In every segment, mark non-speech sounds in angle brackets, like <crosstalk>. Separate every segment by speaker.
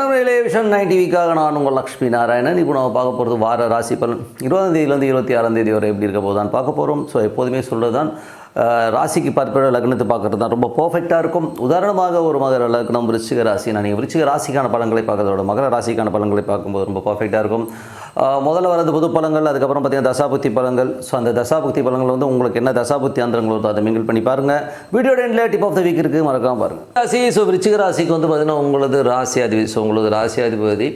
Speaker 1: வணக்கம் relation nine டிவிக்காக நான் உங்கள் லக்ஷ்மி நாராயணன். இப்போ நம்ம பார்க்க போகிறது வார ராசி பலன். இருபதாம் தேதியிலேருந்து இருபத்தி ஆறாம் தேதி வரை எப்படி இருக்க போதான் பார்க்க போகிறோம் ஸோ எப்போதுமே சொல்கிறது தான் ராசிக்கு பார்ப்பதோட லக்னத்தை பார்க்குறது தான் ரொம்ப பர்ஃபெக்டாக இருக்கும். உதாரணமாக ஒரு மகர லக்னம் விருச்சிக ராசி நான் நீங்கள் விருச்சிக ராசிக்கான பலன்களை பார்க்கறதோட மகர ராசிக்கான பலன்களை பார்க்கும்போது ரொம்ப பர்ஃபெக்டாக இருக்கும். முதல்ல வரது புது பழங்கள் அதுக்கப்புறம் பார்த்தீங்கன்னா தசாபுத்தி பழங்கள். ஸோ அந்த தசாபுத்தி பழங்கள் வந்து உங்களுக்கு என்ன தசாபுத்தி ஆந்திரங்கள் வருதோ அதை மிங்கிள் பண்ணி பாருங்கள் வீடியோட எண்டில் டிப் ஆஃப் த வீக் இருக்குது மறக்காம பாருங்கள் ராசி ஸோ விருச்சிக ராசிக்கு வந்து பார்த்தீங்கன்னா உங்களது ராசி அதிபதி ஸோ உங்களது ராசி அதிபதி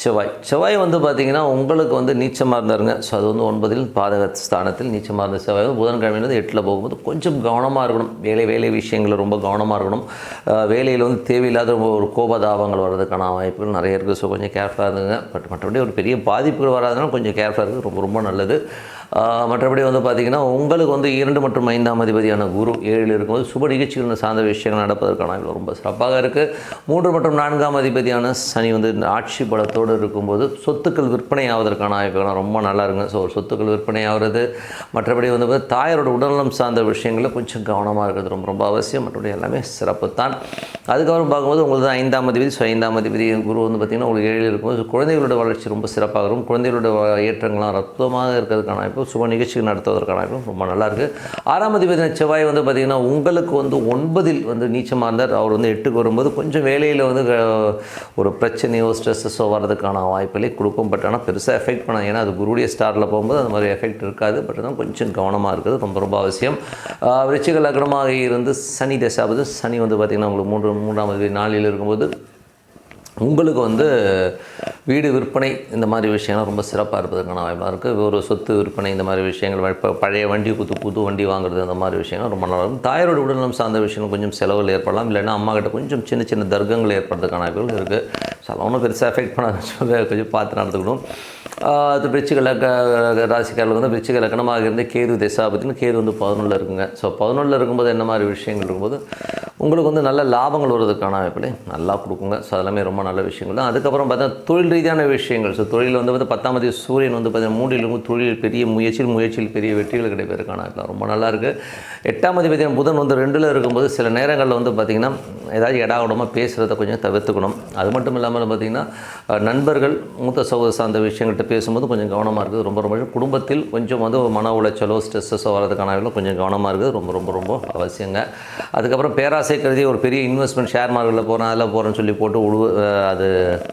Speaker 1: செவ்வாய். செவ்வாய் வந்து பார்த்தீங்கன்னா உங்களுக்கு வந்து நீச்சமாக இருந்தாருங்க. ஸோ அது வந்து ஒன்பதில் பாதக ஸ்தானத்தில் நீச்சமாக இருந்த செவ்வாய். வந்து எட்டில் போகும்போது கொஞ்சம் கவனமாக இருக்கணும். வேலை வேலை விஷயங்களில் ரொம்ப கவனமாக இருக்கணும். வேலையில் வந்து தேவையில்லாத ரொம்ப ஒரு கோபதாபங்கள் வர்றதுக்கான வாய்ப்புகள் நிறைய இருக்குது ஸோ கொஞ்சம் கேர்ஃபுல்லாக இருந்துங்க பட் மற்றபடி ஒரு பெரிய பாதிப்புகள் வராதுனால கொஞ்சம் கேர்ஃபுல்லாக இருக்குது ரொம்ப ரொம்ப நல்லது. மற்றபடி வந்து பார்த்திங்கன்னா உங்களுக்கு வந்து இரண்டு மற்றும் ஐந்தாம் அதிபதியான குரு ஏழில் இருக்கும்போது சுப நிகழ்ச்சிகள் சார்ந்த விஷயங்கள் நடப்பதற்கான ரொம்ப சிறப்பாக இருக்குது மூன்று மற்றும் நான்காம் அதிபதியான சனி வந்து ஆட்சி பலத்தோடு இருக்கும்போது சொத்துக்கள் விற்பனை ஆவதற்கான வாய்ப்புகள் ரொம்ப நல்லா இருக்குங்க. ஸோ சொத்துக்கள் விற்பனை ஆகிறது மற்றபடி வந்து பார்த்தா தாயாரோட உடல்நலம் சார்ந்த விஷயங்களில் கொஞ்சம் கவனமாக இருக்கிறது ரொம்ப ரொம்ப அவசியம். மற்றபடி எல்லாமே சிறப்பு தான். அதுக்கப்புறம் பார்க்கும்போது உங்களுக்கு ஐந்தாம் அதிபதி ஸோ ஐந்தாம் அதிபதி குரு வந்து பார்த்திங்கன்னா உங்களுக்கு ஏழில் இருக்கும்போது குழந்தைகளோட வளர்ச்சி ரொம்ப சிறப்பாக இருக்கும். குழந்தைகளோட ஏற்றங்கள்லாம் ரத்தமாக இருக்கிறதுக்கான வாய்ப்பு சுப நிகழ்ச்சிகள் நடத்துவதற்கான ரொம்ப நல்லாயிருக்கு. ஆறாம் அதிபதி செவ்வாய் வந்து பார்த்திங்கன்னா உங்களுக்கு வந்து ஒன்பதில் வந்து நீச்சமாக இருந்தார். அவர் வந்து எட்டுக்கு வரும்போது கொஞ்சம் வேலையில் வந்து ஒரு பிரச்சனையோ ஸ்ட்ரெஸ்ஸஸோ வர்றதுக்கான வாய்ப்புகளை கொடுக்கும். பட் ஆனால் பெருசாக எஃபெக்ட் பண்ணாங்க ஏன்னா அது குருடைய ஸ்டாரில் போகும்போது அந்த மாதிரி எஃபெக்ட் இருக்காது. பட் ஆனால் கொஞ்சம் கவனமாக இருக்குது ரொம்ப ரொம்ப அவசியம். விருச்சிக லக்னமாக இருந்து சனி தசாபது. சனி வந்து பார்த்திங்கன்னா உங்களுக்கு மூன்று மூன்றாம் அதிபதி நாளில் இருக்கும்போது உங்களுக்கு வந்து வீடு விற்பனை இந்த மாதிரி விஷயங்கள் ரொம்ப சிறப்பாக இருப்பதற்கான வாய்ப்பாக இருக்குது ஒரு சொத்து விற்பனை இந்த மாதிரி விஷயங்கள் இப்போ பழைய வண்டி குத்து புது வண்டி வாங்குறது அந்த மாதிரி விஷயங்கள் ரொம்ப நல்லா இருக்கும். தாயாரோட உடல்நலம் சார்ந்த விஷயங்கள் கொஞ்சம் செலவுகள் ஏற்படலாம். இல்லைன்னா அம்மா கிட்ட கொஞ்சம் சின்ன சின்ன தர்க்கங்கள் ஏற்படுறதுக்கான வாய்ப்புகள் இருக்குது ஸோ ஒன்றும் பெருசாக எஃபெக்ட் பண்ணாத கொஞ்சம் பார்த்து நடந்துக்கணும். அது விருச்சிக லக்க ராசிக்காரர்கள் வந்து விருச்சிக லக்கணமாக இருந்து கேது திசாபத்தின்னு கேது வந்து பதினொன்றில் இருக்குங்க. ஸோ பதினொன்றில் இருக்கும்போது என்ன மாதிரி விஷயங்கள் இருக்கும்போது உங்களுக்கு வந்து நல்ல லாபங்கள் வருவதற்கான வாய்ப்புகளை நல்லா கொடுக்குங்க. ஸோ அதெல்லாமே ரொம்ப நல்ல விஷயங்கள் தான். அதுக்கப்புறம் பார்த்தீங்கன்னா தொழில் ரீதியான விஷயங்கள். ஸோ தொழில் வந்து வந்து பத்தாம் தேதி சூரியன் வந்து பார்த்தீங்கன்னா மூன்றில் இருக்கும் தொழில் பெரிய முயற்சியில் முயற்சியில் பெரிய வெற்றிகள் கிடைப்பதற்கான வாய்ப்பு ரொம்ப நல்லா இருக்குது எட்டாம் தேதி புதன் வந்து ரெண்டில் இருக்கும்போது சில நேரங்களில் வந்து பார்த்திங்கன்னா ஏதாச்சும் இடாவிடமாக பேசுகிறத கொஞ்சம் தவிர்த்துக்கணும். அது மட்டும் இல்லாமல் பார்த்திங்கன்னா நண்பர்கள் மூத்த சகோதர சார்ந்த விஷயங்கள் விஷயங்கள்கிட்ட பேசும்போது கொஞ்சம் கவனமாக இருக்குது. ரொம்ப ரொம்ப குடும்பத்தில் கொஞ்சம் வந்து மன உளைச்சலோ ஸ்ட்ரெஸ்ஸோ வரதுக்கான கொஞ்சம் கவனமாக இருக்குது. ரொம்ப ரொம்ப ரொம்ப அவசியங்க. அதுக்கப்புறம் பேராசை கருதி ஒரு பெரிய இன்வெஸ்ட்மெண்ட் ஷேர் மார்க்கெட்டில் போகிறேன் அதில் போகிறேன்னு சொல்லி போட்டு உழுவு அது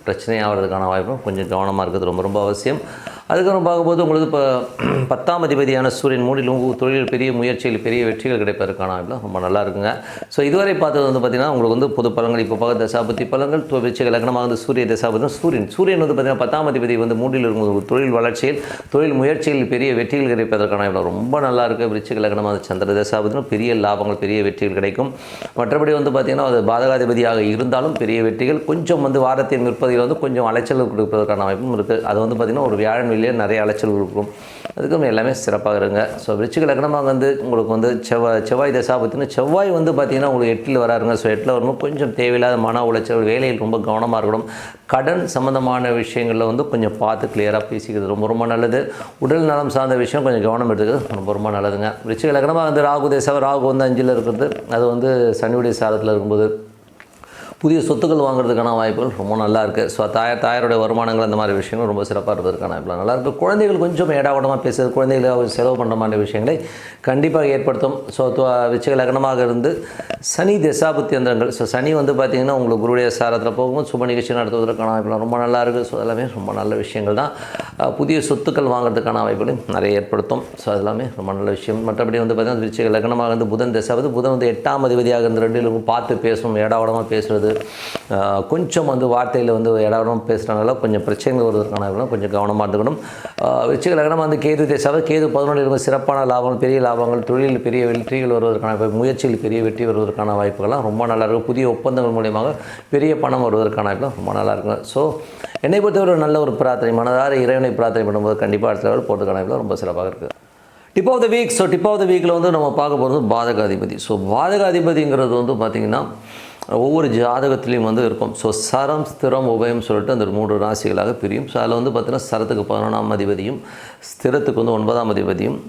Speaker 1: பிரச்சனையாகிறதுக்கான வாய்ப்பும் கொஞ்சம் கவனமாக இருக்குது. ரொம்ப ரொம்ப அவசியம். அதுக்கப்புறம் பார்க்கும்போது உங்களுக்கு இப்போ <clears throat> பத்தாம் அதிபதியான சூரியன் மூடில் உங்கள் தொழில் பெரிய முயற்சியில் பெரிய வெற்றிகள் கிடைப்பதற்கான ரொம்ப நல்லா இருக்குங்க. ஸோ இதுவரை பார்த்தது வந்து பார்த்திங்கன்னா உங்களுக்கு வந்து பொது பலங்கள் இப்போ பார்க்க தசாபதி பலங்கள் வெற்றிகள் லக்னமாக வந்து சூரிய தசாபதி சூரியன். சூரியன் வந்து பார்த்திங்கன்னா பத்தாம் அதிபதி வந்து மூடில் இருக்கும் தொழில் வளர்ச்சியில் தொழில் முயற்சியில் பெரிய வெற்றிகள் கிடைப்பதற்கான வாய்ப்பு ரொம்ப நல்லா இருக்குது விருச்சிக லக்னமாக சந்திர தசாபதினும் பெரிய லாபங்கள் பெரிய வெற்றிகள் கிடைக்கும். மற்றபடி வந்து பார்த்திங்கன்னா அது பாதகாதிபதியாக இருந்தாலும் பெரிய வெற்றிகள் கொஞ்சம் வந்து வாரத்தின் முற்பதியில் வந்து கொஞ்சம் அலைச்சல் கொடுப்பதற்கான வாய்ப்பும் இருக்குது அது வந்து பார்த்திங்கன்னா ஒரு வியாழன் வெளியே நிறைய அலைச்சல் இருக்கும் அதுக்கும் எல்லாமே சிறப்பாக இருங்க. ஸோ விருச்சிக லக்னமாக வந்து உங்களுக்கு வந்து செவ்வாய் செவ்வாய் தசாபத்தின்னு செவ்வாய் வந்து பார்த்திங்கன்னா உங்களுக்கு எட்டில் வராருங்க. ஸோ எட்டில் வரும்போது கொஞ்சம் தேவையில்லாத மன உளைச்சல் வேலையில் ரொம்ப கவனமாக இருக்கணும். கடன் சம்மந்தமான விஷயங்களில் வந்து கொஞ்சம் பார்த்து கிளியராக பேசிக்கிறது ரொம்ப ரொம்ப நல்லது. உடல் நலம் சார்ந்த விஷயம் கொஞ்சம் கவனம் எடுத்துக்கிறது ரொம்ப ரொம்ப நல்லதுங்க. விருச்சிக லக்னமாக வந்து ராகு தேசாவை ராகு வந்து அஞ்சில் இருக்கிறது. அது வந்து சனியுடைய சாரத்தில் இருக்கும்போது புதிய சொத்துக்கள் வாங்குறதுக்கான வாய்ப்புகள் ரொம்ப நல்லா இருக்குது ஸோ தாயார் தாயாருடைய வருமானங்கள் அந்த மாதிரி விஷயங்கள் ரொம்ப சிறப்பாக இருப்பதற்கான வாய்ப்புகள் நல்லா இருக்குது குழந்தைகள் கொஞ்சம் ஏடாவடமாக பேசுறது குழந்தைகளை செலவு பண்ணுற மாதிரி விஷயங்களை கண்டிப்பாக ஏற்படுத்தும். ஸோ விச்சக லக்னமாக இருந்து சனி தசாபுத்தியந்திரங்கள் ஸோ சனி வந்து பார்த்திங்கன்னா உங்களுக்கு குருடைய சாரத்தில் போகும்போது சுப நிகழ்ச்சி நடத்துவதற்கான வாய்ப்புகள் ரொம்ப நல்லா இருக்குது ஸோ எல்லாமே ரொம்ப நல்ல விஷயங்கள் தான். புதிய சொத்துக்கள் வாங்குறதுக்கான வாய்ப்புகளையும் நிறைய ஏற்படுத்தும். ஸோ அதெல்லாமே ரொம்ப நல்ல விஷயம். மற்றபடி வந்து பார்த்திங்கன்னா விச்சக லக்னமாக இருந்து புதன் தசாவது புதன் வந்து எட்டாம் அதிபதியாக இருந்து ரெண்டு பார்த்து பேசும் ஏடாவடமாக பேசுகிறது கொஞ்சம் வந்து வார்த்தையில் வந்து இடவரம் பேசுகிறனால கொஞ்சம் பிரச்சனைகள் வருவதற்கான கொஞ்சம் கவனமாக இருந்துக்கணும். விச்சிக லக்னம் வந்து கேது தேசாவது கேது பதினொன்று இருக்கும் சிறப்பான லாபங்கள் பெரிய லாபங்கள் தொழிலில் பெரிய வெற்றிகள் வருவதற்கான முயற்சியில் பெரிய வெற்றி வருவதற்கான வாய்ப்புகள்லாம் ரொம்ப நல்லா இருக்கும். புதிய ஒப்பந்தங்கள் மூலியமாக பெரிய பணம் வருவதற்கான வாய்ப்புலாம் ரொம்ப நல்லா இருக்கும். ஸோ என்னை பொறுத்தவரை நல்ல ஒரு பிரார்த்தனை மனதார இறைவனை பிரார்த்தனை பண்ணும்போது கண்டிப்பாக அடுத்த லெவல் போகிறதுக்கான வாய்ப்புலாம் ரொம்ப சிறப்பாக இருக்குது tip of the week so tip of the வீக்கில் வந்து நம்ம பார்க்க போகிறது பாதகாதிபதி. ஸோ பாதகாதிபதிங்கிறது வந்து பார்த்திங்கன்னா ஒவ்வொரு ஜாதகத்துலேயும் வந்து இருக்கும். ஸோ சரம் ஸ்திரம் உபயம் சொல்லிட்டு அந்த மூன்று ராசிகளாக பிரியும். ஸோ அதில் வந்து பார்த்திங்கன்னா சரத்துக்கு பதினொன்றாம் அதிபதியும் ஸ்திரத்துக்கு வந்து ஒன்பதாம் அதிபதியும்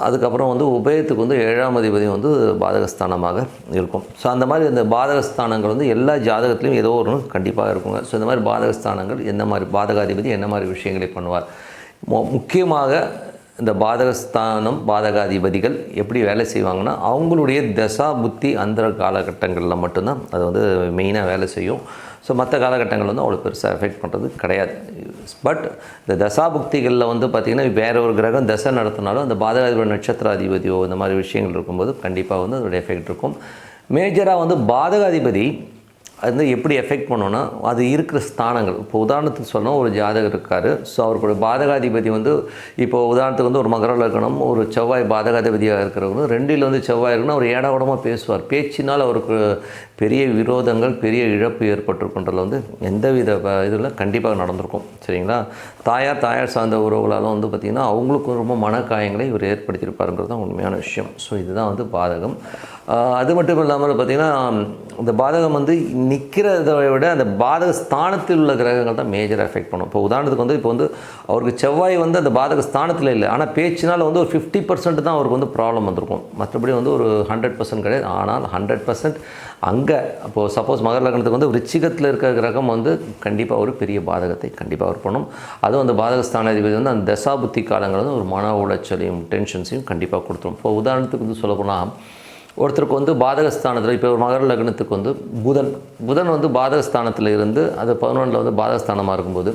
Speaker 1: அதுக்கப்புறம் வந்து உபயத்துக்கு வந்து ஏழாம் அதிபதியும் வந்து பாதகஸ்தானமாக இருக்கும். ஸோ அந்த மாதிரி அந்த பாதகஸ்தானங்கள் வந்து எல்லா ஜாதகத்துலையும் ஏதோ ஒரு கண்டிப்பாக இருக்குங்க. ஸோ இந்த மாதிரி பாதகஸ்தானங்கள் என்ன மாதிரி பாதகாதிபதி என்ன மாதிரி விஷயங்களை பண்ணுவார்? மு- முக்கியமாக இந்த பாதகஸ்தானம் பாதகாதிபதிகள் எப்படி வேலை செய்வாங்கன்னா அவங்களுடைய தசா புத்தி அந்த காலகட்டங்களில் மட்டும்தான் அது வந்து மெயினாக வேலை செய்யும். ஸோ மற்ற காலகட்டங்கள் வந்து அவ்வளோ பெருசாக எஃபெக்ட் பண்ணுறது கிடையாது. பட் இந்த தசாபுக்திகளில் வந்து பார்த்திங்கன்னா வேற ஒரு கிரகம் தசை நடத்தினாலும் அந்த பாதகாதிபதி நட்சத்திராதிபதியோ இந்த மாதிரி விஷயங்கள் இருக்கும்போது கண்டிப்பாக வந்து அதோடைய எஃபெக்ட் இருக்கும். மேஜராக வந்து பாதகாதிபதி அது வந்து எப்படி எஃபெக்ட் பண்ணோன்னா அது இருக்கிற ஸ்தானங்கள். இப்போ உதாரணத்துக்கு சொன்னால் ஒரு ஜாதகர் இருக்கார். ஸோ அவருடைய பாதகாதிபதி வந்து இப்போ உதாரணத்துக்கு வந்து ஒரு மகர லக்னம் ஒரு செவ்வாய் பாதகாதிபதியாக இருக்கிறவங்க ரெண்டில் வந்து செவ்வாய் இருக்குன்னா அவர் ஏடாவிடமாக பேசுவார். பேச்சினால் அவருக்கு பெரிய விரோதங்கள் பெரிய இழப்பு ஏற்பட்டிருக்குன்றதில் வந்து எந்தவித வித இதில் கண்டிப்பாக நடந்திருக்கும். சரிங்களா? தாயார் தாயார் சார்ந்த உறவுகளாலும் வந்து பார்த்திங்கன்னா அவங்களுக்கும் ரொம்ப மனக்காயங்களை இவர் ஏற்படுத்தியிருப்பாருங்கிறது தான் உண்மையான விஷயம். ஸோ இதுதான் வந்து பாதகம். அது மட்டும் இல்லாமல் பார்த்திங்கன்னா இந்த பாதகம் வந்து நிற்கிறத விட அந்த பாதக ஸ்தானத்தில் உள்ள கிரகங்கள் தான் மேஜர் எஃபெக்ட் பண்ணும். இப்போ உதாரணத்துக்கு வந்து இப்போ வந்து அவருக்கு செவ்வாய் வந்து அந்த பாதக ஸ்தானத்தில் இல்லை. ஆனால் பேச்சினால் வந்து ஒரு ஃபிஃப்டி பர்சன்ட் தான் அவருக்கு வந்து ப்ராப்ளம் வந்திருக்கும். மற்றபடி வந்து ஒரு ஹண்ட்ரட் பர்சன்ட் கிடையாது. ஆனால் ஹண்ட்ரட் பர்சன்ட் அங்கே அப்போது சப்போஸ் மகர லக்னத்துக்கு வந்து விருச்சிகத்தில் இருக்கிற கிரகம் வந்து கண்டிப்பாக ஒரு பெரிய பாதகத்தை கண்டிப்பாக அவர் பண்ணும். அதுவும் அந்த பாதகஸ்தானாதிபதி வந்து அந்த தசாபுத்தி காலங்கள் வந்து ஒரு மன உளைச்சலையும் டென்ஷன்ஸையும் கண்டிப்பாக கொடுத்துரும். இப்போ உதாரணத்துக்கு வந்து சொல்லப்போனால் ஒருத்தருக்கு வந்து பாதகஸ்தானத்தில் இப்போ ஒரு மகர லக்னத்துக்கு வந்து புதன். புதன் வந்து பாதகஸ்தானத்தில் இருந்து அது பதினொன்றில் வந்து பாதகஸ்தானமாக இருக்கும்போது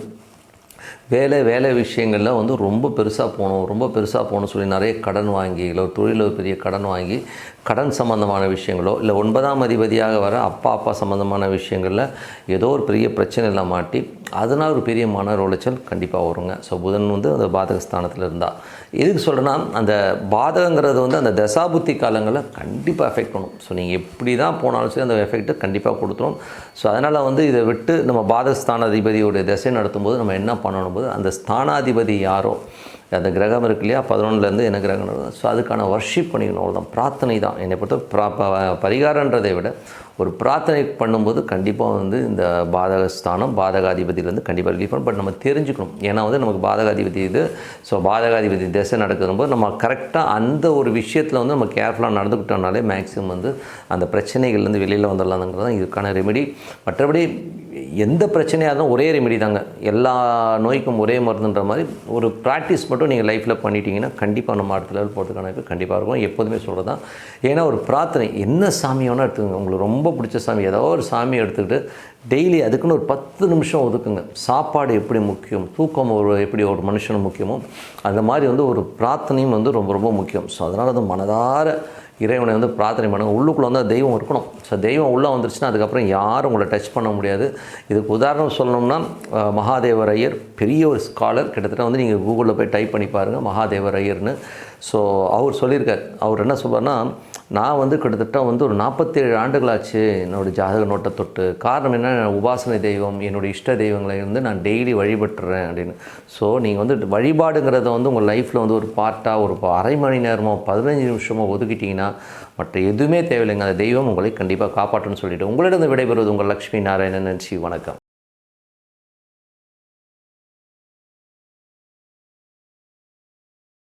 Speaker 1: வேலை வேலை விஷயங்களில் வந்து ரொம்ப பெருசாக போகணும் ரொம்ப பெருசாக போகணும்னு சொல்லி நிறைய கடன் வாங்கி இல்லை ஒரு தொழிலில் ஒரு பெரிய கடன் வாங்கி கடன் சம்மந்தமான விஷயங்களோ இல்லை ஒன்பதாம் அதிபதியாக வர அப்பா அப்பா சம்மந்தமான விஷயங்களில் ஏதோ ஒரு பெரிய பிரச்சனையில் மாட்டி அதனால் ஒரு பெரிய மன உளைச்சல் கண்டிப்பாக வருங்க. ஸோ புதன் வந்து அந்த பாதகஸ்தானத்தில் இருந்தால் எதுக்கு சொல்கிறேன்னா அந்த பாதகங்கிறது வந்து அந்த தசாபுத்தி காலங்களில் கண்டிப்பாக எஃபெக்ட் பண்ணும். ஸோ நீங்கள் எப்படி தான் போனாலும் சரி அந்த எஃபெக்ட்டை கண்டிப்பாக கொடுத்துரும். ஸோ அதனால் வந்து இதை விட்டு நம்ம பாதக பாதகஸ்தானாதிபதியோடைய திசை நடத்தும்போது நம்ம என்ன பண்ணணும் போது அந்த ஸ்தானாதிபதி யாரோ அந்த கிரகம் இருக்கு இல்லையா பதினொன்றுலேருந்து என்ன கிரகம் ஸோ அதுக்கான வர்ஷிப் பண்ணிக்கணும். அவ்வளோதான் பிரார்த்தனை தான் என்னை பொறுத்த ப- பரிகாரன்றதை விட ஒரு பிரார்த்தனை பண்ணும்போது கண்டிப்பாக வந்து இந்த பாதகஸ்தானம் பாதகாதிபதியிலேருந்து கண்டிப்பாக ரிலீஃப் பண்ணும் பட் நம்ம தெரிஞ்சுக்கணும். ஏன்னா வந்து நமக்கு பாதகாதிபதி இது. ஸோ பாதகாதிபதி திசை நடக்கும்போது நம்ம கரெக்டாக அந்த ஒரு விஷயத்தில் வந்து நம்ம கேர்ஃபுல்லாக நடந்துக்கிட்டோம்னாலே மேக்ஸிமம் வந்து அந்த பிரச்சனைகள்லேருந்து வெளியில் வந்துடலாம்ங்கிறது தான் இதுக்கான ரெமெடி மற்றபடி எந்த பிரச்சனையாக இருந்தாலும் ஒரே ரெமெடி தாங்க. எல்லா நோய்க்கும் ஒரே மருந்துன்ற மாதிரி ஒரு ப்ராக்டிஸ் மட்டும் நீங்கள் லைஃப்பில் பண்ணிட்டீங்கன்னா கண்டிப்பாக நம்ம அடுத்த லெவல் போகிறதுக்கான கண்டிப்பாக இருக்கும். எப்போதுமே சொல்கிறது தான் ஏன்னா ஒரு பிரார்த்தனை என்ன சாமி எடுத்துக்கோங்க. உங்களுக்கு ரொம்ப பிடிச்ச சாமி ஏதோ ஒரு சாமியை எடுத்துக்கிட்டு டெய்லி அதுக்குன்னு ஒரு பத்து நிமிஷம் ஒதுக்குங்க. சாப்பாடு எப்படி முக்கியம்? தூக்கம் ஒரு எப்படி ஒரு மனுஷனுக்கு முக்கியமோ அந்த மாதிரி வந்து ஒரு பிரார்த்தனையும் வந்து ரொம்ப ரொம்ப முக்கியம். ஸோ அதனால் வந்து மனதார இறைவனை வந்து பிரார்த்தனை பண்ணுங்கள் உள்ளுக்குள்ளே வந்து தெய்வம் இருக்கணும். ஸோ தெய்வம் உள்ளே வந்துருச்சுன்னா அதுக்கப்புறம் யாரும் உங்களை டச் பண்ண முடியாது. இதுக்கு உதாரணம் சொல்லணும்னா மகாதேவர் ஐயர் பெரிய ஒரு ஸ்காலர் கிட்டத்தட்ட வந்து நீங்கள் கூகுளில் போய் டைப் பண்ணி பாருங்கள் மகாதேவர் ஐயர்னு ஸோ அவர் சொல்லியிருக்கார். அவர் என்ன சொல்வார்னா நான் வந்து கிட்டத்தட்ட வந்து ஒரு நாற்பத்தேழு ஆண்டுகளாச்சு என்னோடய ஜாதக நோட்டை தொட்டு. காரணம் என்ன? உபாசனை தெய்வம் என்னுடைய இஷ்ட தெய்வங்களை வந்து நான் டெய்லி வழிபட்டுறேன் அப்படின்னு. ஸோ நீங்கள் வந்து வழிபாடுங்கிறத வந்து உங்கள் லைஃப்பில் வந்து ஒரு பார்ட்டாக ஒரு அரை மணி நேரமோ பதினஞ்சு நிமிஷமோ ஒதுக்கிட்டிங்கன்னா மற்ற எதுவுமே தேவையில்லைங்க. அந்த தெய்வம் உங்களை கண்டிப்பாக காப்பாற்றுன்னு சொல்லிவிட்டு உங்களிடம் விடைபெறுவது உங்கள் லக்ஷ்மி நாராயணன் நன்றி வணக்கம்.